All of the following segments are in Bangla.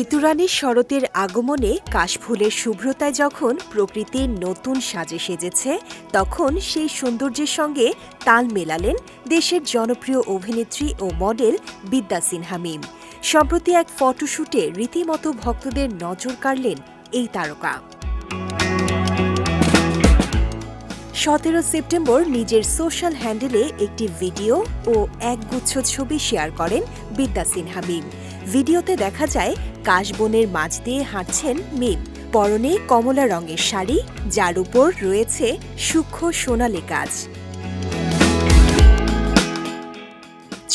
ঋতুরানী শরতের আগমনে কাশফুলের শুভ্রতায় যখন প্রকৃতির নতুন সাজে সেজেছে, তখন সেই সৌন্দর্যের সঙ্গে তাল মেলালেন দেশের জনপ্রিয় অভিনেত্রী ও মডেল বিদ্যা সিনহা মিম। সম্প্রতি এক ফটোশুটে রীতিমতো ভক্তদের নজর কাড়লেন এই তারকা। সতেরো সেপ্টেম্বর নিজের সোশ্যাল হ্যান্ডেলে একটি ভিডিও ও একগুচ্ছ ছবি শেয়ার করেন বিদ্যা সিনহা মিম। ভিডিওতে দেখা যায় কাশবনের মাঝ দিয়ে হাঁটছেন মিম। পরনে কমলা রঙের শাড়ি, যার উপর রয়েছে সূক্ষ্ম সোনালি কাজ।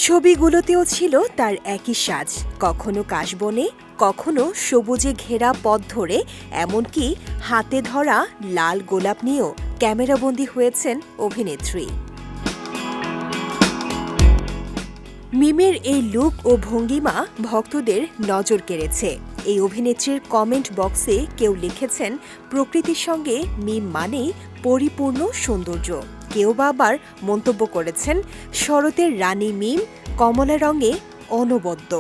ছবিগুলোতেও ছিল তার একই সাজ। কখনো কাশবনে কখনো সবুজে ঘেরা পথ ধরে, এমনকি হাতে ধরা লাল গোলাপ নিয়েও ক্যামেরাবন্দি হয়েছেন অভিনেত্রী। মিমের এই লুক ও ভঙ্গিমা ভক্তদের নজর কেড়েছে। এই অভিনেত্রীর কমেন্ট বক্সে কেউ লিখেছেন, প্রকৃতির সঙ্গে মিম মানেই পরিপূর্ণ সৌন্দর্য। কেউ বা আবার মন্তব্য করেছেন, শরতের রানী মিম কমলা রঙে অনবদ্য।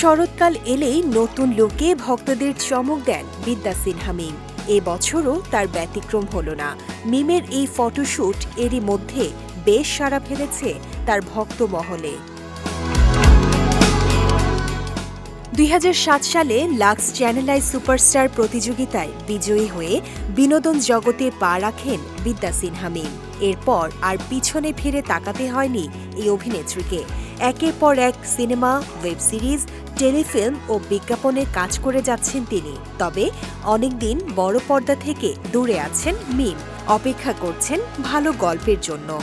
শরৎকাল এলেই নতুন লোকে ভক্তদের চমক দেন বিদ্যা সিনহা মিম। এবছরও তার ব্যতিক্রম হল না। মিমের এই ফটোশ্যুট এরই মধ্যে বেশ সাড়া ফেলেছে তার ভক্ত মহলে। দুই হাজার সাত সালে লাক্স চ্যানেল আই সুপারস্টার প্রতিযোগিতায় বিজয়ী হয়ে বিনোদন জগতে পা রাখেন বিদ্যা সিনহা মিম। এরপর আর পিছনে ফিরে তাকাতে হয়নি এই অভিনেত্রীকে। একের পর এক সিনেমা, ওয়েব সিরিজ, টেলিফিল্ম ও বিজ্ঞাপনে কাজ করে যাচ্ছেন তিনি। তবে অনেকদিন বড় পর্দা থেকে দূরে আছেন মিম। অপেক্ষা করছেন ভালো গল্পের জন্য।